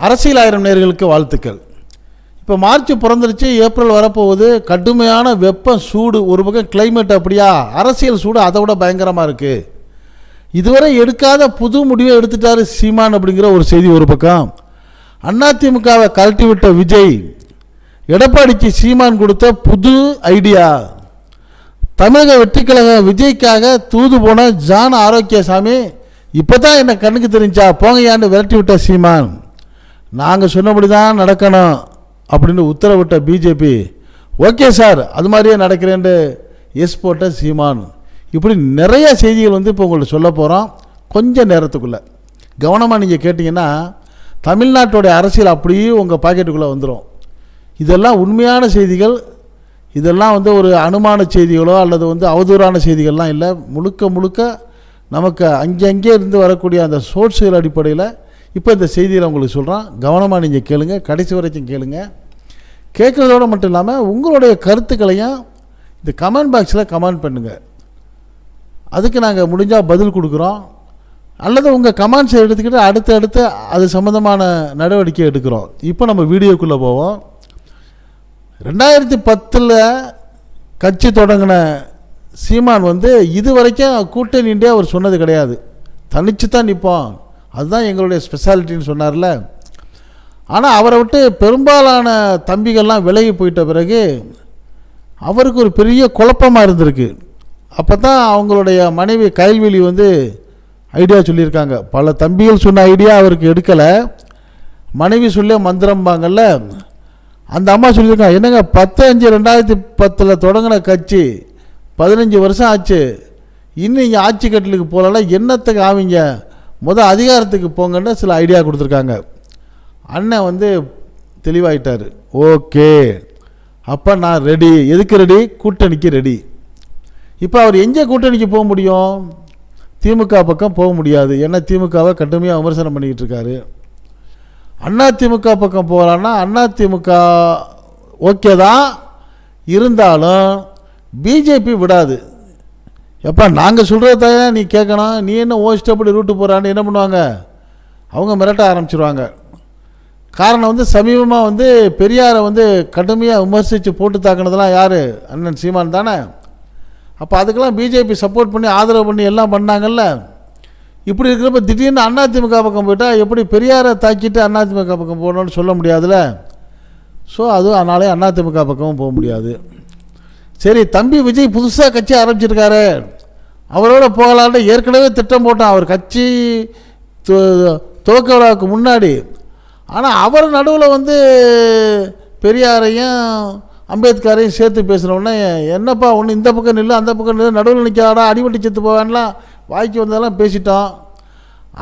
அரசியல் ஆயிரம் நேர்களுக்கு வாழ்த்துக்கள். இப்போ மார்ச் பிறந்துருச்சு ஏப்ரல் வரப்போகுது கடுமையான வெப்பம் சூடு ஒரு பக்கம் கிளைமேட் அப்படியா அரசியல் சூடு அதை விட பயங்கரமாக இருக்குது இதுவரை எடுக்காத புது முடிவை எடுத்துட்டாரு சீமான் அப்படிங்கிற ஒரு செய்தி ஒரு பக்கம். அதிமுகவை கழட்டி விட்ட விஜய் எடப்பாடிக்கு சீமான் கொடுத்த புது ஐடியா தமிழக வெற்றிக்கழக விஜய்க்காக தூது போன ஜான் ஆரோக்கியசாமி இப்போ தான் என்னை கண்ணுக்கு தெரிஞ்சா போங்கையான்னு விரட்டி விட்ட சீமான். நாங்கள் சொன்னபடி தான் நடக்கணும் அப்படின்னு உத்தரவிட்ட பிஜேபி ஓகே சார் அது மாதிரியே நடக்கிறேன்ட்டு எஸ் போட்ட சீமான். இப்படி நிறைய செய்திகள் வந்து இப்போ உங்களுக்கு சொல்ல போகிறோம் கொஞ்சம் நேரத்துக்குள்ளே. கவனமாக நீங்கள் கேட்டிங்கன்னா தமிழ்நாட்டோடைய அரசியல் அப்படியே உங்கள் பாக்கெட்டுக்குள்ளே வந்துடும் இதெல்லாம் உண்மையான செய்திகள். இதெல்லாம் வந்து ஒரு அனுமான செய்திகளோ அல்லது வந்து அவதூறான செய்திகள்லாம் இல்லை. முழுக்க முழுக்க நமக்கு அங்கங்கே இருந்து வரக்கூடிய அந்த சோர்ஸுகள் அடிப்படையில் இப்போ இந்த செய்தியில் உங்களுக்கு சொல்கிறோம் கவனமாக நீங்கள் கேளுங்க. கடைசி வரைக்கும் கேளுங்க. கேட்குறதோட மட்டும் இல்லாமல் உங்களுடைய கருத்துக்களையும் இந்த கமெண்ட் பாக்ஸில் கமெண்ட் பண்ணுங்கள் அதுக்கு நாங்கள் முடிஞ்சால் பதில் கொடுக்குறோம். அல்லது உங்கள் கமெண்ட்ஸை எடுத்துக்கிட்டு அடுத்து அடுத்து அது சம்மந்தமான நடவடிக்கை எடுக்கிறோம். இப்போ நம்ம வீடியோக்குள்ளே போவோம். ரெண்டாயிரத்தி பத்தில் கட்சி தொடங்கின சீமான் வந்து இது வரைக்கும் கூட்டணின்றே அவர் சொன்னது கிடையாது. தனிச்சு தான் நிற்போம் அதுதான் எங்களுடைய ஸ்பெஷாலிட்டின்னு சொன்னார்ல. ஆனால் அவரை விட்டு பெரும்பாலான தம்பிகள்லாம் விலகி போயிட்ட பிறகு அவருக்கு ஒரு பெரிய குழப்பமாக இருந்திருக்கு. அப்போ தான் அவங்களுடைய மனைவி கைல்வெளி வந்து ஐடியா சொல்லியிருக்காங்க. பல தம்பிகள் சொன்ன ஐடியா அவருக்கு எடுக்கலை. மனைவி சொல்ல மந்திரம்பாங்கல்ல அந்த அம்மா சொல்லியிருக்காங்க என்னங்க பத்து அஞ்சு ரெண்டாயிரத்தி பத்தில் தொடங்கின கட்சி பதினஞ்சு வருஷம் ஆச்சு. இன்னும் இங்கே ஆட்சி கட்டலுக்கு போகலாம் என்னத்துக்கு ஆவீங்க? முதல் அதிகாரத்துக்கு போங்கன்னு சில ஐடியா கொடுத்துருக்காங்க. அண்ணன் வந்து தெளிவாயிட்டார். ஓகே. அப்போ நான் ரெடி எதுக்கு ரெடி கூட்டணிக்கு ரெடி இப்போ அவர் எங்கே கூட்டணிக்கு போக முடியும்? திமுக பக்கம் போக முடியாது. ஏன்னா திமுகவை கடுமையாக விமர்சனம் பண்ணிக்கிட்டு இருக்காரு. அண்ணா திமுக பக்கம் போகலான்னா அண்ணா திமுக ஓகே தான். இருந்தாலும் பிஜேபி விடாது. எப்பா நாங்கள் சொல்கிறத நீ கேட்கணும் நீ என்ன ஓசிட்டு அப்படி ரூட்டு போகிறான்னு என்ன பண்ணுவாங்க? அவங்க மிரட்ட ஆரம்பிச்சிருவாங்க. காரணம் வந்து சமீபமாக வந்து பெரியாரை வந்து கடுமையாக விமர்சித்து போட்டு தாக்குனதெல்லாம் யார்? அண்ணன் சீமான் தானே. அப்போ அதுக்கெல்லாம் பிஜேபி சப்போர்ட் பண்ணி ஆதரவு பண்ணி எல்லாம் பண்ணாங்கல்ல. இப்படி இருக்கிறப்ப திடீர்னு அதிமுக பக்கம் போயிட்டால் எப்படி பெரியாரை தாக்கிட்டு அதிமுக பக்கம் போகணும்னு சொல்ல முடியாதுல்ல? ஸோ அதுவும் அதனாலே அதிமுக பக்கமும் போக முடியாது. சரி தம்பி விஜய் புதுசாக கட்சி ஆரம்பிச்சிருக்காரு. அவரோட போகலான்னு ஏற்கனவே திட்டம் போட்டான். அவர் கட்சி துவக்க விழாவுக்கு முன்னாடி. ஆனால் அவர் நடுவில் வந்து பெரியாரையும் அம்பேத்கரையும் சேர்த்து பேசுனோடனே என்னப்பா ஒன்று இந்த பக்கம் நில்லு அந்த பக்கம் நில்லு நடுவில் நிற்காடா அடிபட்டு செத்து போவேன்லாம் வாய்க்கு வந்ததெல்லாம் பேசிட்டோம்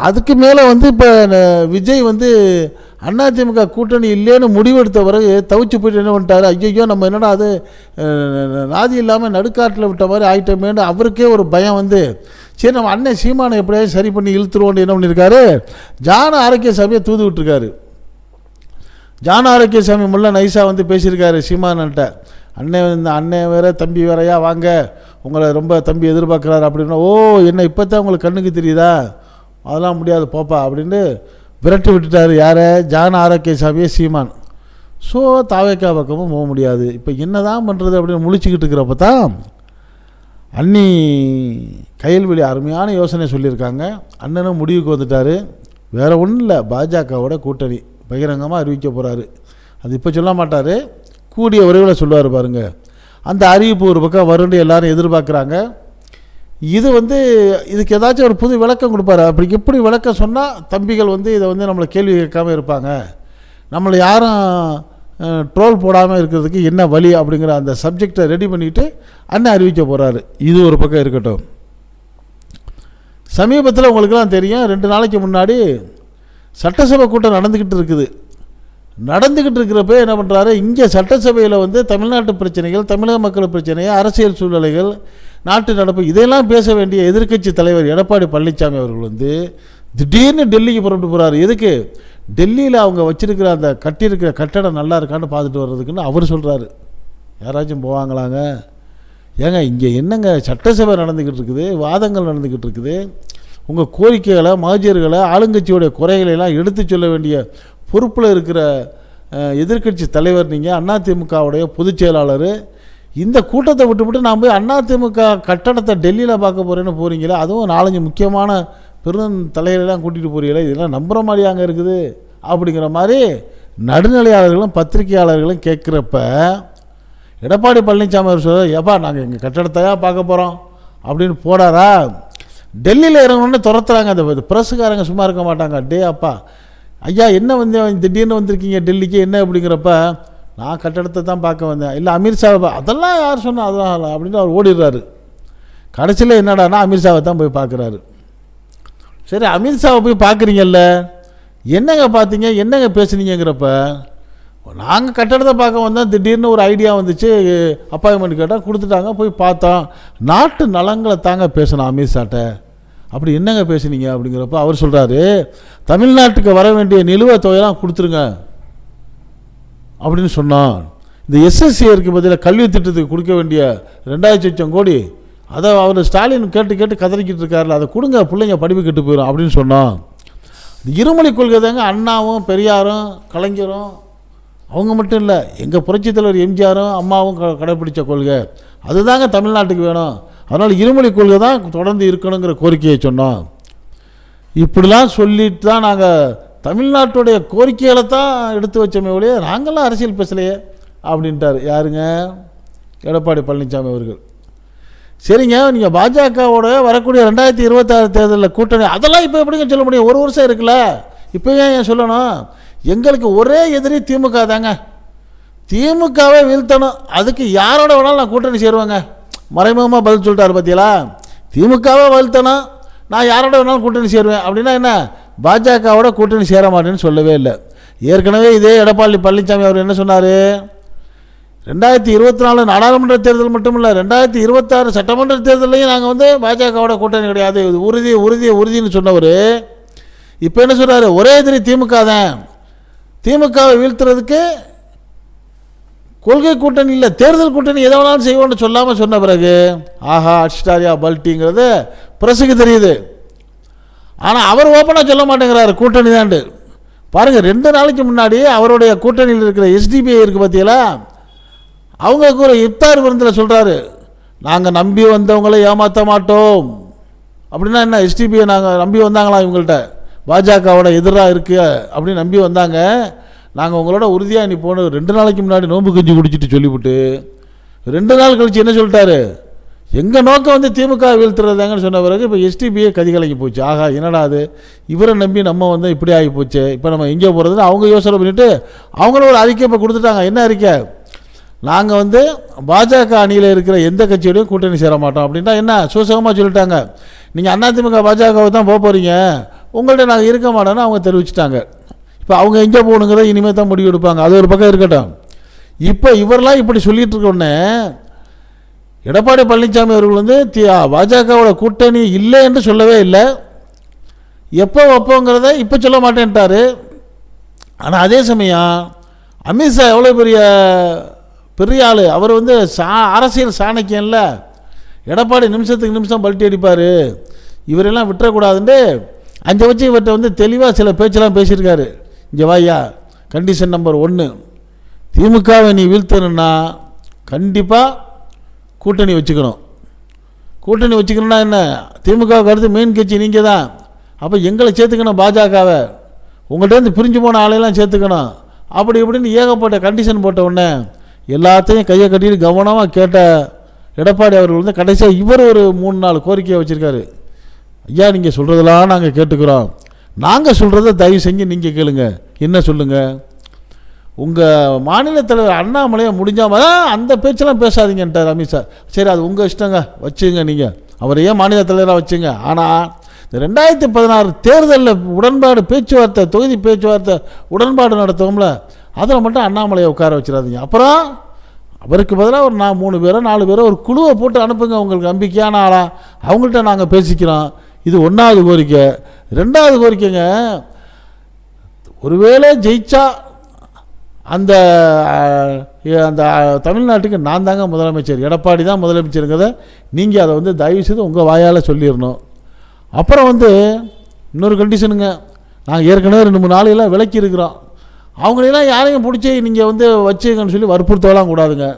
அதுக்கு மேலே வந்து இப்போ விஜய் வந்து அதிமுக கூட்டணி இல்லைன்னு முடிவெடுத்த பிறகு தவிச்சு போயிட்டு என்ன பண்ணிட்டாரு? ஐயோ நம்ம என்னடா அது நாதி இல்லாமல் நடுக்காட்டில் விட்ட மாதிரி ஆகிட்டோமேனு அவருக்கே ஒரு பயம் வந்து சரி நம்ம அண்ணன் சீமானை எப்படியாவது சரி பண்ணி இழுத்துருவோன்னு என்ன பண்ணியிருக்காரு ஜான ஆரோக்கிய சபையை தூது விட்டுருக்காரு. ஜான ஆரோக்கிய சாமி முல்லை நைஸாக வந்து பேசியிருக்காரு சீமானன்ட்ட. அண்ணன் இந்த அண்ணன் வேற தம்பி வேறையா வாங்க. உங்களை ரொம்ப தம்பி எதிர்பார்க்குறாரு அப்படின்னா ஓ என்ன இப்போ தான் உங்களுக்கு கண்ணுக்கு தெரியுதா? அதெல்லாம் முடியாது போப்பா அப்படின்ட்டு விரட்டி விட்டுட்டார் யாரை? ஜான ஆரோக்கியசாமியே சீமான். ஸோ தாவேக்கா பக்கமும் போக முடியாது. இப்போ என்ன தான் பண்ணுறது அப்படின்னு முழிச்சுக்கிட்டு இருக்கிறப்ப தான் அண்ணி கையல்வெளி அருமையான யோசனை சொல்லியிருக்காங்க. அண்ணனும் முடிவுக்கு வந்துட்டார். வேறு ஒன்றும் இல்லை பாஜகவோட கூட்டணி பகிரங்கமாக அறிவிக்க போகிறாரு அது இப்போ சொல்ல மாட்டார். கூடிய விரைவில் சொல்லுவார் பாருங்கள் அந்த அறிவிப்பு ஒரு பக்கம் வரும்னு எல்லாரும் எதிர்பார்க்குறாங்க. இது வந்து இதுக்கு ஏதாச்சும் ஒரு புது விளக்கம் கொடுப்பாரு? அப்படி எப்படி விளக்கம் சொன்னால் தம்பிகள் வந்து இதை வந்து நம்மளை கேள்வி கேட்காம இருப்பாங்க. நம்மளை யாரும் ட்ரோல் போடாமல் இருக்கிறதுக்கு என்ன வழி அப்படிங்கிற அந்த சப்ஜெக்டை ரெடி பண்ணிக்கிட்டு அண்ணன் அறிவிக்க போகிறாரு இது ஒரு பக்கம் இருக்கட்டும். சமீபத்தில் உங்களுக்கெல்லாம் தெரியும் ரெண்டு நாளைக்கு முன்னாடி சட்டசபை கூட்டம் நடந்துக்கிட்டு இருக்குது. நடந்துக்கிட்டு இருக்கிறப்ப என்ன பண்ணுறாரு இங்கே சட்டசபையில் வந்து தமிழ்நாட்டு பிரச்சனைகள் தமிழக மக்கள் பிரச்சனை அரசியல் சூழ்நிலைகள் நாட்டு நடப்பு இதையெல்லாம் பேச வேண்டிய எதிர்க்கட்சி தலைவர் எடப்பாடி பழனிசாமி அவர்கள் வந்து திடீர்னு டெல்லிக்கு புறப்பட்டு போகிறாரு எதுக்கு? டெல்லியில் அவங்க வச்சிருக்கிற அந்த கட்டியிருக்கிற கட்டடம் நல்லா இருக்கான்னு பார்த்துட்டு வர்றதுக்குன்னு அவர் சொல்கிறாரு யாராச்சும் போவாங்களாங்க? ஏங்க இங்கே என்னங்க சட்டசபை நடந்துக்கிட்டு இருக்குது வாதங்கள் நடந்துக்கிட்டு இருக்குது. உங்கள் கோரிக்கைகளை மகஜர்களை ஆளுங்கட்சியோடைய குறைகளை எல்லாம் எடுத்து சொல்ல வேண்டிய பொறுப்பில் இருக்கிற எதிர்க்கட்சி தலைவர் நீங்கள் அதிமுகவுடைய பொதுச் செயலாளர் இந்த கூட்டத்தை விட்டுவிட்டு நான் போய் அதிமுக கட்டடத்தை டெல்லியில் பார்க்க போகிறேன்னு போகிறீங்களா அதுவும் நாலஞ்சு முக்கியமான பெரும் தலைவரெல்லாம் கூட்டிகிட்டு போகிறீங்களா இதெல்லாம் நம்புகிற மாதிரி அங்கே இருக்குது. அப்படிங்கிற மாதிரி நடுநிலையாளர்களும் பத்திரிகையாளர்களும் கேட்குறப்ப எடப்பாடி பழனிசாமி அவர் சொல்ல ஏப்பா நாங்கள் எங்கள் கட்டடத்தையாக பார்க்க போகிறோம் அப்படின்னு போடாரா டெல்லியில் இறங்கணுன்னே துரத்துறாங்க. அந்த பிரஸுக்காரங்க சும்மா இருக்க மாட்டாங்க. டே அப்பா ஐயா என்ன வந்து திடீர்னு வந்திருக்கீங்க டெல்லிக்கு? என்ன அப்படிங்கிறப்ப நான் கட்டடத்தை தான் பார்க்க வந்தேன். இல்லை அமீர்ஷாவை அதெல்லாம் யார் சொன்னால் அதெல்லாம் இல்லை அப்படின்னு அவர் ஓடிடுறாரு. கடைசியில் என்னடான்னா அமீர்ஷாவை தான் போய் பார்க்குறாரு. சரி அமித்ஷாவை போய் பார்க்குறீங்கல்ல என்னங்க பார்த்தீங்க என்னங்க பேசுனீங்கிறப்ப நாங்கள் கட்டடத்தை பார்க்க வந்தோம் திடீர்னு ஒரு ஐடியா வந்துச்சு அப்பாயின்மெண்ட் கேட்டால் கொடுத்துட்டாங்க போய் பார்த்தோம். நாட்டு நலங்களை தாங்க பேசணும் அமித்ஷாட்ட அப்படி என்னங்க பேசுனீங்க அப்படிங்கிறப்ப அவர் சொல்கிறாரு தமிழ்நாட்டுக்கு வர வேண்டிய நிலுவை தொகையெல்லாம் கொடுத்துருங்க. அப்படின்னு சொன்னான் இந்த எஸ்எஸ்சிஆருக்கு பதிலாக கல்வி திட்டத்துக்கு கொடுக்க வேண்டிய ரெண்டாயிரத்தி லட்சம் கோடி அதை அவர் ஸ்டாலின் கேட்டு கேட்டு கதறிக்கிட்டு இருக்காருல அதை கொடுங்க பிள்ளைங்க படிப்பு கெட்டு போயிடும் அப்படின்னு சொன்னான் இந்த இருமொழி கொள்கை தாங்க அண்ணாவும் பெரியாரும் கலைஞரும் அவங்க மட்டும் இல்லை எங்கள் புரட்சித் தலைவர் எம்ஜிஆரும் அம்மாவும் க கடைப்பிடிச்ச கொள்கை. அதுதாங்க தமிழ்நாட்டுக்கு வேணும். அதனால் இருமொழி கொள்கை தான் தொடர்ந்து இருக்கணுங்கிற கோரிக்கையை சொன்னோம் இப்படிலாம் சொல்லிட்டு தான் நாங்கள் தமிழ்நாட்டுடைய கோரிக்கைகளை தான் எடுத்து வச்சோமே ஒழிய நாங்களாம் அரசியல் பேசலையே அப்படின்ட்டார். யாருங்க? எடப்பாடி பழனிசாமி அவர்கள். சரிங்க நீங்கள் பாஜகவோட வரக்கூடிய ரெண்டாயிரத்தி இருபத்தாறு தேர்தலில் கூட்டணி அதெல்லாம் இப்போ எப்படிங்க சொல்ல முடியும்? ஒரு வருஷம் இருக்குல்ல. இப்போ ஏன் ஏன் சொல்லணும்? எங்களுக்கு ஒரே எதிரி திமுக தாங்க. திமுகவை வீழ்த்தணும். அதுக்கு யாரோட வேணாலும் நான் கூட்டணி சேருவேங்க. மறைமுகமாக பதில் சொல்லிட்டாரு பார்த்தீங்களா திமுகவை வீழ்த்தணும். நான் யாரோட வேணாலும் கூட்டணி சேருவேன். அப்படின்னா என்ன? பாஜகவோட கூட்டணி சேர மாட்டேன்னு சொல்லவே இல்லை. ஏற்கனவே இதே எடப்பாடி பழனிசாமி அவர் என்ன சொன்னார்? ரெண்டாயிரத்தி இருபத்தி நாலு நாடாளுமன்ற தேர்தல் மட்டும் இல்லை ரெண்டாயிரத்தி இருபத்தாறு சட்டமன்ற தேர்தலையும் நாங்கள் வந்து பாஜகவோட கூட்டணி கிடையாது. இது உறுதி உறுதி உறுதின்னு சொன்னவர். இப்போ என்ன சொல்கிறாரு ஒரே எதிரி திமுக தான். திமுகவை வீழ்த்துறதுக்கு கொள்கை கூட்டணி இல்லை தேர்தல் கூட்டணி எதை வேணாலும் செய்வோம்னு சொல்லாமல் சொன்ன பிறகு ஆஹா அட்ஸ்டாரியா பல்ட்டிங்கிறது பிரசுக்கு தெரியுது. ஆனால் அவர் ஓப்பனாக சொல்ல மாட்டேங்கிறாரு கூட்டணி தாண்டு பாருங்கள் ரெண்டு நாளைக்கு முன்னாடி அவருடைய கூட்டணியில் இருக்கிற எஸ்டிபிஐ இருக்குது பார்த்தீங்களா அவங்களுக்கு ஒரு இஃப்தார் விருந்தில் சொல்கிறாரு நாங்கள் நம்பி வந்தவங்களை ஏமாற்ற மாட்டோம். அப்படின்னா என்ன எஸ்டிபிஐ நாங்கள் நம்பி வந்தாங்களா இவங்கள்ட்ட? பாஜகவோட எதிராக இருக்கு அப்படின்னு நம்பி வந்தாங்க. நாங்கள் உங்களோட உறுதியாக நீ போன ரெண்டு நாளைக்கு முன்னாடி நோன்பு கஞ்சி குடிச்சிட்டு சொல்லிவிட்டு ரெண்டு நாள் கழித்து என்ன சொல்லிட்டாரு? எங்கள் நோக்கம் வந்து திமுக வீழ்த்துறதாங்கன்னு சொன்ன பிறகு இப்போ எஸ்டிபியே கதிகலைக்கு போச்சு. ஆகா என்னடா அது? இவரை நம்பி நம்ம வந்து இப்படி ஆகி போச்சு. இப்போ நம்ம எங்கே போகிறதுன்னு அவங்க யோசனை பண்ணிவிட்டு அவங்களும் ஒரு அறிக்கை இப்போ கொடுத்துட்டாங்க. என்ன அறிக்கை? நாங்கள் வந்து பாஜக அணியில் இருக்கிற எந்த கட்சியோடையும் கூட்டணி சேர மாட்டோம் அப்படின்னா என்ன? சூசகமாக சொல்லிட்டாங்க. நீங்கள் அதிமுக பாஜகவை தான் போக போகிறீங்க உங்கள்கிட்ட நாங்கள் இருக்க மாட்டோம்னு அவங்க தெரிவிச்சிட்டாங்க. இப்போ அவங்க எங்கே போகணுங்கிறத இனிமேல் தான் முடிவு எடுப்பாங்க. அது ஒரு பக்கம் இருக்கட்டும். இப்போ இவரெல்லாம் இப்படி சொல்லிகிட்டு இருக்கோன்னே எடப்பாடி பழனிசாமி அவர்கள் வந்து தி பாஜகவோட கூட்டணி இல்லை என்று சொல்லவே இல்லை. எப்போ வைப்போங்கிறத இப்போ சொல்ல மாட்டேன்ட்டாரு. ஆனால் அதே சமயம் அமித்ஷா எவ்வளோ பெரிய பெரிய ஆள். அவர் வந்து சா அரசியல் சாணக்கியம்ல எடப்பாடி நிமிஷத்துக்கு நிமிஷம் பல்ட்டி அடிப்பார். இவரெல்லாம் விட்டுறக்கூடாதுன்ட்டு அஞ்சு வச்சு இவர்கிட்ட வந்து தெளிவாக சில பேச்செல்லாம் பேசியிருக்காரு. இங்கே வாயா கண்டிஷன் நம்பர் ஒன்று திமுகவை நீ வீழ்த்தணுன்னா கண்டிப்பாக கூட்டணி வச்சுக்கணும். கூட்டணி வச்சுக்கணும்னா என்ன? திமுக கருத்து மெயின் கட்சி நீங்கள் தான் அப்போ எங்களை சேர்த்துக்கணும் பாஜகவை. உங்கள்கிட்டருந்து பிரிஞ்சு போன ஆளையெல்லாம் சேர்த்துக்கணும். அப்படி இப்படின்னு ஏகப்பட்ட கண்டிஷன் போட்ட உடனே எல்லாத்தையும் கையை கட்டிட்டு கவனமாக கேட்ட எடப்பாடி அவர்கள் வந்து கடைசியாக இவர் ஒரு மூணு நாலு கோரிக்கையை வச்சுருக்காரு. ஐயா நீங்கள் சொல்கிறதெல்லாம் நாங்கள் கேட்டுக்கிறோம். நாங்கள் சொல்கிறத தயவு செஞ்சு நீங்கள் கேளுங்க. என்ன சொல்லுங்கள் உங்கள் மாநில தலைவர் அண்ணாமலையை முடிஞ்சாமல் அந்த பேச்செல்லாம் பேசாதீங்கன்ட்டார் அமித்ஷா சரி. அது உங்கள் இஷ்டங்க வச்சுங்க நீங்கள் அவரையே மாநில தலைவராக வச்சுங்க. ஆனால் இந்த ரெண்டாயிரத்தி பதினாறு தேர்தலில் உடன்பாடு பேச்சுவார்த்தை தொகுதி பேச்சுவார்த்தை உடன்பாடு நடத்துவோம்ல அதில் மட்டும் அண்ணாமலையை உட்கார வச்சிடாதீங்க. அப்புறம் அவருக்கு பதிலாக ஒரு நான் மூணு பேரோ நாலு பேரோ ஒரு குழுவை போட்டு அனுப்புங்க. உங்களுக்கு நம்பிக்கையான ஆளா அவங்கள்ட்ட நாங்கள் பேசிக்கிறோம். இது ஒன்றாவது கோரிக்கை. ரெண்டாவது கோரிக்கைங்க ஒருவேளை ஜெயிச்சா அந்த அந்த தமிழ்நாட்டுக்கு நான் தாங்க முதலமைச்சர். எடப்பாடி தான் முதலமைச்சருங்கிறத நீங்கள் அதை வந்து தயவு செய்து உங்கள் வாயால் சொல்லிடணும் அப்புறம் வந்து இன்னொரு கண்டிஷனுங்க நாங்கள் ஏற்கனவே ரெண்டு மூணு நாளையெல்லாம் விலக்கி இருக்கிறோம். அவங்களெல்லாம் யாரையும் பிடிச்சி நீங்கள் வந்து வச்சுங்கன்னு சொல்லி வற்புறுத்தலாம் கூடாதுங்க.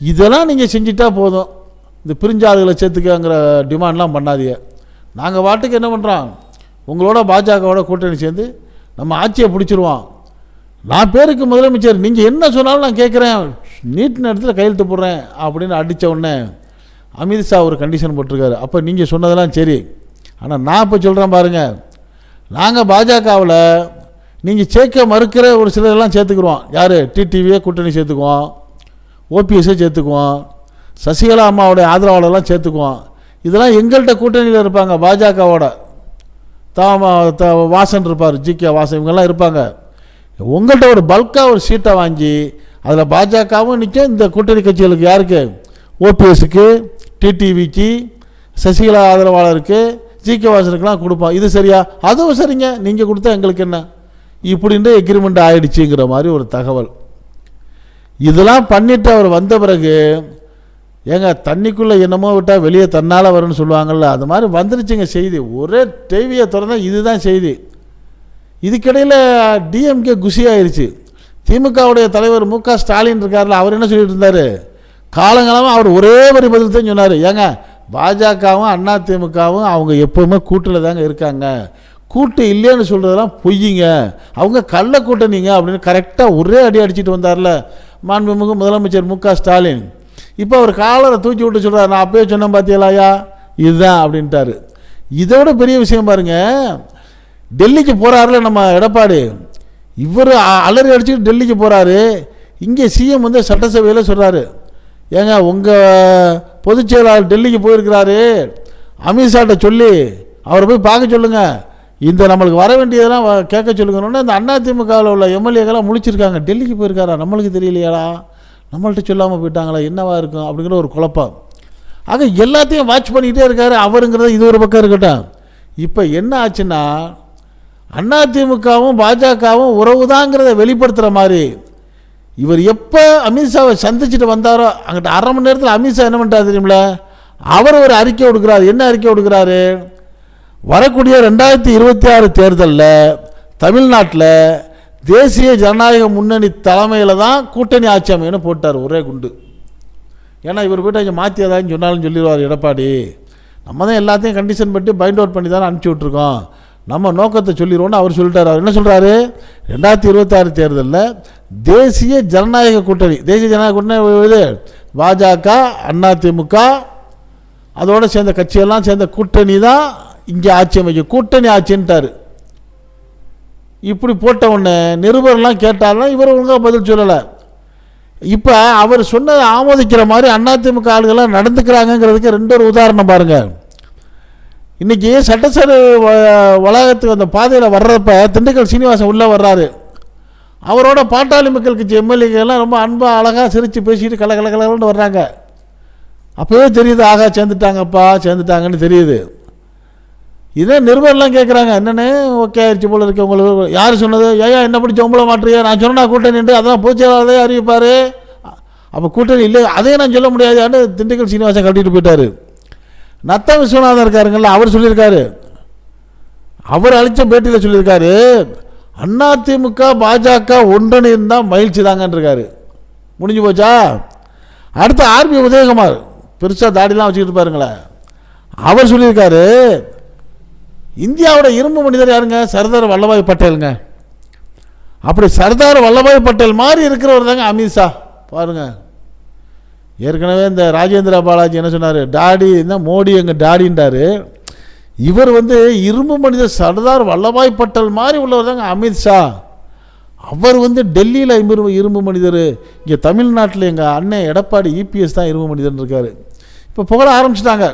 இதெல்லாம் நீங்கள் செஞ்சிட்டா போதும். இந்த பிரிஞ்ச ஆளுகளை சேர்த்துக்கங்கிற டிமாண்ட்லாம் பண்ணாதீங்க. நாங்கள் பாட்டுக்கு என்ன பண்ணுறோம் உங்களோட பாஜகவோட கூட்டணி சேர்ந்து நம்ம ஆட்சியை பிடிச்சிருவோம். நான் பேருக்கு முதலமைச்சர் நீங்கள் என்ன சொன்னாலும் நான் கேட்குறேன் நீட் நேரத்தில் கையெழுத்து போடுறேன் அப்படின்னு அடித்த உடனே அமித்ஷா ஒரு கண்டிஷன் போட்டிருக்காரு. அப்போ நீங்கள் சொன்னதெல்லாம் சரி. ஆனால் நான் இப்போ சொல்கிறேன் பாருங்கள் நாங்கள் பாஜகவில் நீங்கள் சேர்க்க மறுக்கிற ஒரு சிலரெல்லாம் சேர்த்துக்குருவோம். யார்? டிடிவியே கூட்டணி சேர்த்துக்குவோம். ஓபிஎஸ்ஸை சேர்த்துக்குவோம். சசிகலா அம்மாவோடைய ஆதரவாளர்லாம் சேர்த்துக்குவோம். இதெல்லாம் எங்கள்கிட்ட கூட்டணியில் இருப்பாங்க பாஜகவோட. தாம த வாசன் இருப்பார். ஜி கே வாசன் இவங்கெல்லாம் இருப்பாங்க. உங்கள்கிட்ட ஒரு பல்காக ஒரு சீட்டை வாங்கி அதில் பாஜகவும் நிற்கும் இந்த கூட்டணி கட்சிகளுக்கு யாருக்கு? ஓபிஎஸ்க்கு டிடிவிக்கு சசிகலா ஆதரவாளருக்கு ஜி கே வாசனுக்குலாம் கொடுப்போம் இது சரியா? அதுவும் சரிங்க. நீங்கள் கொடுத்தா எங்களுக்கு என்ன? இப்படின்ற எக்ரிமெண்ட் ஆயிடுச்சுங்கிற மாதிரி ஒரு தகவல். இதெல்லாம் பண்ணிட்டு அவர் வந்த பிறகு ஏங்க தண்ணிக்குள்ளே என்னமோ விட்டால் வெளியே தன்னால் வரும்னு சொல்லுவாங்கள்ல அது மாதிரி வந்துருச்சுங்க செய்தி. ஒரே டிவியை திறந்தால் இதுதான் செய்தி. இதுக்கிடையில் டிஎம்கே குஷி திமுகவுடைய தலைவர் மு க ஸ்டாலின் இருக்கார்ல அவர் என்ன சொல்லிட்டு இருந்தார்? காலங்காலமாக அவர் ஒரே ஒரு பதில் தான் சொன்னார். ஏங்க பாஜகவும் அண்ணா திமுகவும் அவங்க எப்போவுமே கூட்டில் தாங்க இருக்காங்க. கூட்டு இல்லைன்னு சொல்கிறதெல்லாம் பொய்யுங்க. அவங்க கள்ள கூட்டணிங்க அப்படின்னு கரெக்டாக ஒரே அடி அடிச்சுட்டு வந்தார்ல மாண்புமிகு முதலமைச்சர் மு க ஸ்டாலின். இப்போ அவர் காலரை தூக்கி விட்டு சொல்கிறார் நான் அப்பயே சொன்னேன் பார்த்தியலாயா இதுதான் அப்படின்ட்டாரு. இதோட பெரிய விஷயம் பாருங்கள் டெல்லிக்கு போகிறாருல நம்ம எடப்பாடி. இவர் அலறி அடிச்சுட்டு டெல்லிக்கு போகிறாரு இங்கே சிஎம் வந்து சட்டசபையில் சொல்கிறாரு ஏங்க உங்கள் பொதுச் செயலாளர் டெல்லிக்கு போயிருக்கிறாரு. அமித்ஷாட்ட சொல்லி அவரை போய் பார்க்க சொல்லுங்கள் இந்த நம்மளுக்கு வர வேண்டியதெல்லாம் கேட்க சொல்லுங்கன்னு இந்த அதிமுகவில் உள்ள எம்எல்ஏக்கெல்லாம் முழிச்சிருக்காங்க. டெல்லிக்கு போயிருக்காரா? நம்மளுக்கு தெரியலையாடா. நம்மள்ட்ட சொல்லாமல் போயிட்டாங்களா என்னவா இருக்கும் அப்படிங்கிற ஒரு குழப்பம். ஆக எல்லாத்தையும் வாட்ச் பண்ணிக்கிட்டே இருக்காரு. அவருங்கிறது இது ஒரு பக்கம் இருக்கட்டும். இப்போ என்ன ஆச்சுன்னா அதிமுகவும் பாஜகவும் உறவுதாங்கிறத வெளிப்படுத்துகிற மாதிரி. இவர் எப்போ அமித்ஷாவை சந்திச்சுட்டு வந்தாரோ அங்கிட்ட அரை மணி நேரத்தில் அமித்ஷா என்ன பண்ணுறாரு தெரியுமில அவர் ஒரு அறிக்கை கொடுக்குறாரு. என்ன அறிக்கை கொடுக்குறாரு? வரக்கூடிய ரெண்டாயிரத்தி இருபத்தி ஆறு தேர்தலில் தமிழ்நாட்டில் தேசிய ஜனநாயக முன்னணி தலைமையில் தான் கூட்டணி ஆட்சி அமையன்னு போட்டார் ஒரே குண்டு. ஏன்னா இவர் போய்ட்டு அங்கே மாற்றி ஏதாச்சும் சொன்னாலும் சொல்லிடுவார் எடப்பாடி. நம்ம தான் எல்லாத்தையும் கண்டிஷன் பட்டு பைண்ட் அவுட் பண்ணி தானே அனுப்பிச்சி விட்ருக்கோம் நம்ம நோக்கத்தை சொல்லிடுவோன்னு அவர் சொல்லிட்டார். அவர் என்ன சொல்கிறாரு ரெண்டாயிரத்தி இருபத்தாறு தேர்தலில் தேசிய ஜனநாயக கூட்டணி தேசிய ஜனநாயக கூட்டணி இது? பாஜக அதிமுக அதோடு சேர்ந்த கட்சியெல்லாம் சேர்ந்த கூட்டணி தான் இங்கே ஆட்சி அமைக்கும். கூட்டணி ஆட்சின்ட்டார். இப்படி போட்ட உடனே நிருபர்லாம் கேட்டாலும் இவர் ஒழுங்காக பதில் சொல்லலை. இப்போ அவர் சொன்னதை ஆமோதிக்கிற மாதிரி அதிமுக ஆளுகள்லாம் நடந்துக்கிறாங்கங்கிறதுக்கு ரெண்டு ஒரு உதாரணம் பாருங்கள் இன்னைக்கு சட்டசபை வ- வளாகத்துக்கு அந்த பாதையில் வர்றப்ப திண்டுக்கல் சீனிவாசன் உள்ளே வர்றாரு. அவரோட பாட்டாளி மக்கள் கட்சி எம்எல்ஏக்கெல்லாம் ரொம்ப அன்பாக அழகாக சிரித்து பேசிட்டு கல கல கலகலன்னு வர்றாங்க. அப்போவே தெரியுது ஆகா சேர்ந்துட்டாங்கப்பா சேர்ந்துட்டாங்கன்னு தெரியுது. இதே நிருபர்லாம் கேட்குறாங்க என்னென்னு ஓகே ஆயிடுச்சு போல இருக்கு உங்களுக்கு யார் சொன்னது? ஏயா என்ன பிடிச்ச உங்களை மாட்டுறியா நான் சொன்னால் கூட்டணி நின்று அதான் பூச்செயலாளரே அறிவிப்பார். அப்போ கூட்டணி இல்லை அதையும் நான் சொல்ல முடியாதுன்னு திண்டுக்கல் சீனிவாசன் கட்டிட்டு போயிட்டாரு. நத்த விஸ்வநாதன் இருக்காருங்கள்ல அவர் சொல்லியிருக்காரு. அவர் அளித்த பேட்டியில் சொல்லியிருக்காரு அதிமுக பாஜக ஒன்றிணைந்தால் மகிழ்ச்சி தாங்கன்றிருக்காரு. முடிஞ்சு போச்சா? அடுத்து ஆர்பி உதயகுமார் பெருசாக தாடிலாம் வச்சுக்கிட்டு பாருங்களேன் அவர் சொல்லியிருக்காரு இந்தியாவோட இரும்பு மனிதர் யாருங்க? சர்தார் வல்லபாய் பட்டேலுங்க. அப்படி சர்தார் வல்லபாய் பட்டேல் மாதிரி இருக்கிறவர் தாங்க அமித்ஷா. பாருங்கள் ஏற்கனவே இந்த ராஜேந்திர பாலாஜி என்ன சொன்னார்? டாடி என்ன மோடி எங்கள் டாடின்றார் இவர் வந்து இரும்பு மனிதர் சர்தார் வல்லபாய் பட்டல் மாதிரி உள்ளவர் தாங்க அமித்ஷா அவர் வந்து டெல்லியில் இரும்பு இரும்பு மனிதர். இங்கே தமிழ்நாட்டில் எங்கள் அண்ணன் எடப்பாடி இபிஎஸ் தான் இரும்பு மனிதர்னு இருக்கார். இப்போ புகழ ஆரம்பிச்சிட்டாங்க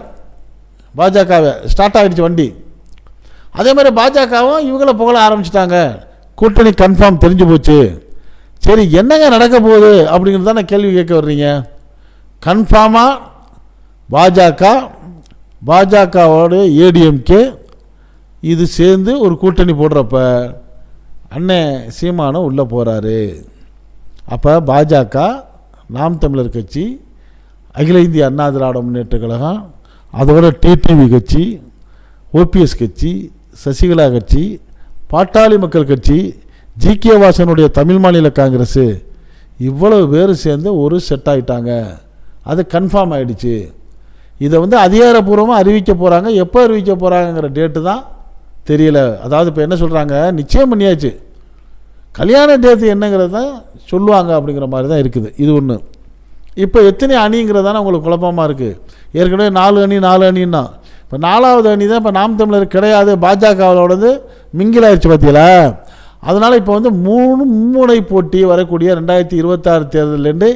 பாஜகவை. ஸ்டார்ட் ஆகிடுச்சு வண்டி. அதே மாதிரி பாஜகவும் இவங்கள புகழ ஆரம்பிச்சிட்டாங்க. கூட்டணி கன்ஃபார்ம் தெரிஞ்சு போச்சு. சரி என்னங்க நடக்க போகுது? அப்படிங்கிறது தானே கேள்வி கேட்க வர்றீங்க. கன்ஃபார்மாக பாஜக பாஜகவோட ஏடிஎம்கே இது சேர்ந்து ஒரு கூட்டணி போடுறப்ப அண்ணே சீமானம் உள்ளே போகிறாரு அப்போ பாஜக நாம் தமிழர் கட்சி அகில இந்திய அண்ணா திராவிட முன்னேற்ற கழகம் அதோட டிடிவி கட்சி ஓபிஎஸ் கட்சி சசிகலா கட்சி பாட்டாளி மக்கள் கட்சி ஜி கே வாசனுடைய தமிழ் மாநில காங்கிரஸு இவ்வளவு பேர் சேர்ந்து ஒரு செட் ஆகிட்டாங்க அது கன்ஃபார்ம் ஆகிடுச்சு இதை வந்து அதிகாரப்பூர்வமாக அறிவிக்க போகிறாங்க எப்போ அறிவிக்க போகிறாங்கங்கிற டேட்டு தான் தெரியல. அதாவது இப்போ என்ன சொல்கிறாங்க நிச்சயம் பண்ணியாச்சு. கல்யாண டேட்டு என்னங்கிறது தான் சொல்லுவாங்க அப்படிங்கிற மாதிரி தான் இருக்குது. இது ஒன்று இப்போ எத்தனை அணிங்கிறதுதானே உங்களுக்கு குழப்பமாக இருக்குது ஏற்கனவே நாலு அணி நாலு அணின்னா. இப்போ நாலாவது அணி தான் இப்போ நாம் தமிழர் கிடையாது. பாஜகவோடது மிங்கிலாயிருச்சு பார்த்தீங்களா அதனால் இப்போ வந்து மூணு மும்முனை போட்டி வரக்கூடிய ரெண்டாயிரத்தி இருபத்தாறு தேர்தலேருந்து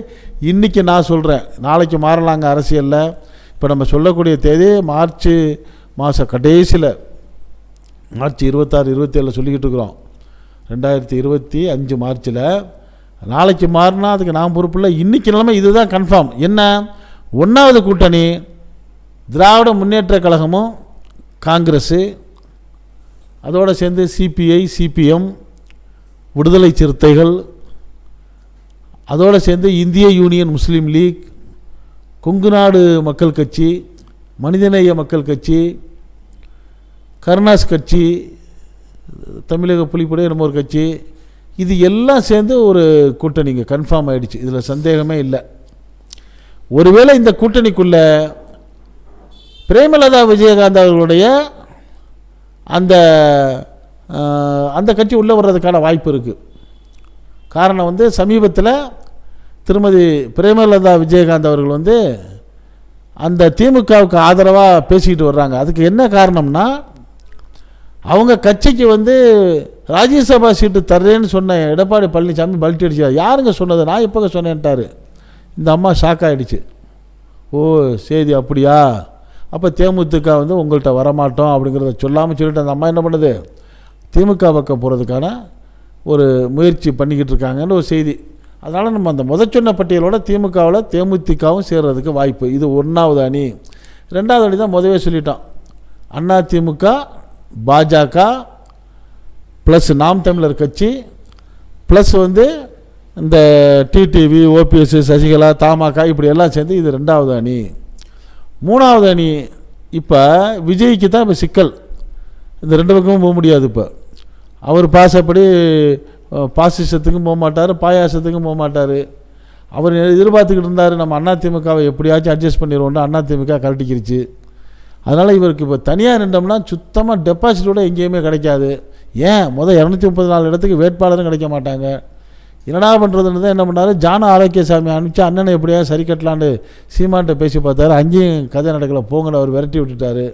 இன்றைக்கி நான் சொல்கிறேன் நாளைக்கு மாறலாங்க அரசியலில். இப்போ நம்ம சொல்லக்கூடிய தேதி மார்ச் மாத கடைசியில். மார்ச் இருபத்தாறு இருபத்தேழில் சொல்லிக்கிட்டு இருக்கிறோம். ரெண்டாயிரத்தி இருபத்தி அஞ்சு மார்ச்சில். நாளைக்கு மாறினா அதுக்கு நான் பொறுப்பு இல்லை. இன்றைக்கி நிலைமை இதுதான் கன்ஃபார்ம் என்ன? ஒன்றாவது கூட்டணி திராவிட முன்னேற்ற கழகமும் காங்கிரஸு அதோடு சேர்ந்து சிபிஐ சிபிஎம் விடுதலை சிறுத்தைகள் அதோடு சேர்ந்து இந்திய யூனியன் முஸ்லீம் லீக் கொங்கு நாடு மக்கள் கட்சி மனிதநேய மக்கள் கட்சி கருணாஸ் கட்சி தமிழக புலிப்படை நம்ம ஒரு கட்சி இது எல்லாம் சேர்ந்து ஒரு கூட்டணிங்க கன்ஃபார்ம் ஆகிடுச்சு இதில் சந்தேகமே இல்லை. ஒருவேளை இந்த கூட்டணிக்குள்ளே பிரேமலதா விஜயகாந்த் அவர்களுடைய அந்த அந்த கட்சி உள்ளே வர்றதுக்கான வாய்ப்பு இருக்குது காரணம் வந்து சமீபத்தில் திருமதி பிரேமலதா விஜயகாந்த் அவர்கள் வந்து அந்த திமுகவுக்கு ஆதரவாக பேசிக்கிட்டு வர்றாங்க. அதுக்கு என்ன காரணம்னா அவங்க கட்சிக்கு வந்து ராஜ்யசபா சீட்டு தர்றேன்னு சொன்ன எடப்பாடி பழனிசாமி பல்ட்டி அடிச்சார் யாருங்க சொன்னது? நான் எப்போங்க சொன்னேன்ட்டாரு. இந்த அம்மா ஷாக் ஆகிடுச்சு ஓ சரி அப்படியா? அப்போ தேமுதிக வந்து உங்கள்கிட்ட வரமாட்டோம் அப்படிங்கிறத சொல்லாமல் சொல்லிட்டு அந்த அம்மா என்ன பண்ணுது? திமுக பக்கம் போகிறதுக்கான ஒரு முயற்சி பண்ணிக்கிட்டு இருக்காங்கன்னு ஒரு செய்தி. அதனால் நம்ம அந்த முத சொன்ன பட்டியலோட திமுகவில் தேமுதிகவும் சேர்றதுக்கு வாய்ப்பு. இது ஒன்றாவது அணி. ரெண்டாவது அணி தான் முதவே சொல்லிட்டோம். அண்ணா திமுக பாஜக ப்ளஸ் நாம் தமிழர் கட்சி ப்ளஸ் வந்து இந்த டிடிவி ஓபிஎஸ் சசிகலா தமாக இப்படி எல்லாம் சேர்ந்து இது ரெண்டாவது அணி. மூணாவது அணி இப்போ விஜய்க்கு தான் இப்போ சிக்கல். இந்த ரெண்டு பக்கமும் போக முடியாது இப்போ. அவர் பாசப்படி பாசிசத்துக்கும் போக மாட்டார் பாயாசத்துக்கும் போக மாட்டார் அவர் எதிர்பார்த்துக்கிட்டு இருந்தார் நம்ம அதிமுகவை எப்படியாச்சும் அட்ஜஸ்ட் பண்ணிடுவோம்னு அதிமுக கரட்டிக்கிருச்சு. அதனால் இவருக்கு இப்போ தனியாக நின்றோம்னா சுத்தமாக டெபாசிட்டோட எங்கேயுமே கிடைக்காது. ஏன்? முதல் இரநூத்தி முப்பத்தி நாலு இடத்துக்கு வேட்பாளரும் கிடைக்க மாட்டாங்க. என்னடா பண்ணுறதுன்னு தான் என்ன பண்ணார்? ஜான ஆரோக்கியசாமி அனுப்பிச்சு அண்ணனை எப்படியா சரி கட்டலான்னு சீமான்ட்ட பேசி பார்த்தாரு. அங்கேயும் கதை நடக்கலை. போங்கன்னு அவர் விரட்டி விட்டுட்டாரு.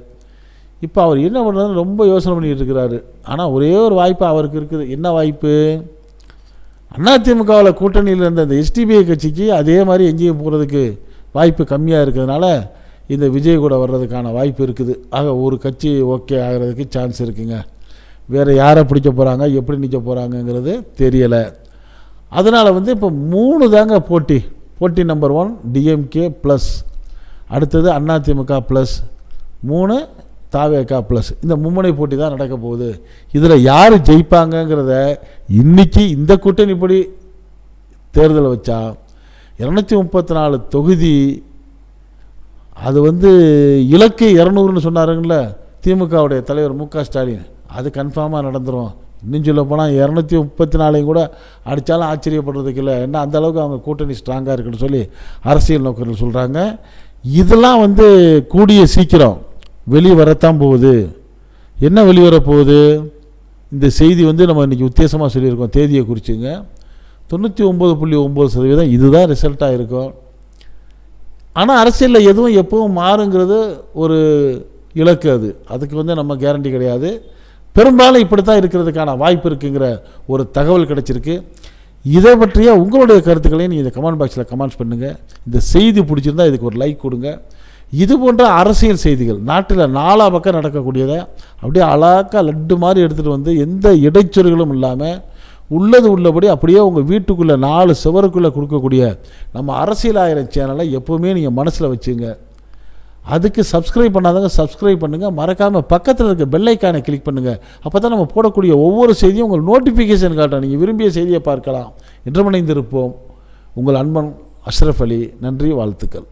இப்போ அவர் என்ன பண்ணுறதுன்னு ரொம்ப யோசனை பண்ணிக்கிட்டு இருக்கிறாரு. ஆனால் ஒரே ஒரு வாய்ப்பு அவருக்கு இருக்குது. என்ன வாய்ப்பு? அதிமுகவில் கூட்டணியில் இருந்த இந்த எஸ்டிபிஐ கட்சிக்கு அதே மாதிரி எங்கேயும் போகிறதுக்கு வாய்ப்பு கம்மியாக இருக்கிறதுனால இந்த விஜய் கூட வர்றதுக்கான வாய்ப்பு இருக்குது. ஆக ஒரு கட்சி ஓகே ஆகிறதுக்கு சான்ஸ் இருக்குங்க. வேறு யாரை பிடிக்க போகிறாங்க எப்படி நிற்க போகிறாங்கங்கிறது தெரியலை. அதனால் வந்து இப்போ மூணு தாங்க போட்டி. போட்டி நம்பர் ஒன் டிஎம்கே ப்ளஸ் அடுத்தது அதிமுக ப்ளஸ் மூணு தாவேகா ப்ளஸ் இந்த மும்முனை போட்டி தான் நடக்க போகுது. இதில் யார் ஜெயிப்பாங்கங்கிறத இன்னைக்கு இந்த கூட்டணிப்படி தேர்தலை வச்சா இரநூத்தி முப்பத்தி நாலு தொகுதி அது வந்து இலக்கு இரநூறுன்னு சொன்னாருங்கள திமுகவுடைய தலைவர் மு க ஸ்டாலின். அது கன்ஃபார்மாக நடந்துடும் இன்னும் சொல்ல போனால் இரநூத்தி முப்பத்தி நாலையும் கூட அடித்தாலும் ஆச்சரியப்படுறதுக்கு இல்லை. ஏன்னா அந்தளவுக்கு அவங்க கூட்டணி ஸ்ட்ராங்காக இருக்குன்னு சொல்லி அரசியல் நோக்கர்கள் சொல்கிறாங்க இதெல்லாம் வந்து கூடிய சீக்கிரம். வெளியே வரத்தான் போகுது. என்ன வெளிவரப்போகுது இந்த செய்தி வந்து நம்ம இன்றைக்கி உத்தேசமாக சொல்லியிருக்கோம் தேதியை குறிச்சுங்க. தொண்ணூற்றி ஒம்பது புள்ளி ஒம்பது சதவீதம் இதுதான் ரிசல்ட்டாக இருக்கும். ஆனால் அரசியலில் எதுவும் எப்பவும் மாறுங்கிறது ஒரு இலக்கு அது. அதுக்கு வந்து நம்ம கேரண்டி கிடையாது. பெரும்பாலும் இப்படி தான் இருக்கிறதுக்கான வாய்ப்பு இருக்குங்கிற ஒரு தகவல் கிடச்சிருக்கு. இதை பற்றிய உங்களுடைய கருத்துக்களையும் நீங்கள் இந்த கமெண்ட் பாக்ஸில் கமெண்ட்ஸ் பண்ணுங்கள் இந்த செய்தி பிடிச்சிருந்தா இதுக்கு ஒரு லைக் கொடுங்க. இது போன்ற அரசியல் செய்திகள் நாட்டில் நாலா பக்கம் நடக்கக்கூடியதை அப்படியே அழகாக லட்டு மாதிரி எடுத்துகிட்டு வந்து எந்த இடைச்சொல்களும் இல்லாமல் உள்ளது உள்ளபடி அப்படியே உங்கள் வீட்டுக்குள்ளே நாலு சுவருக்குள்ளே கொடுக்கக்கூடிய நம்ம அரசியல் ஆயிரம் சேனலை எப்போவுமே நீங்கள் மனசில் வச்சுங்க. அதுக்கு சப்ஸ்கிரைப் பண்ணாதவங்க சப்ஸ்கிரைப் பண்ணுங்கள் மறக்காமல் பக்கத்தில் இருக்க பெல்லைக்கானை கிளிக் பண்ணுங்கள் அப்போ தான் நம்ம போடக்கூடிய ஒவ்வொரு செய்தியும் உங்கள் நோட்டிஃபிகேஷன் காட்டும். நீங்கள் விரும்பிய செய்தியை பார்க்கலாம். இன்றமணிந்திருப்போம் உங்கள் அன்பன் அஷ்ரஃப் அலி. நன்றி வாழ்த்துக்கள்.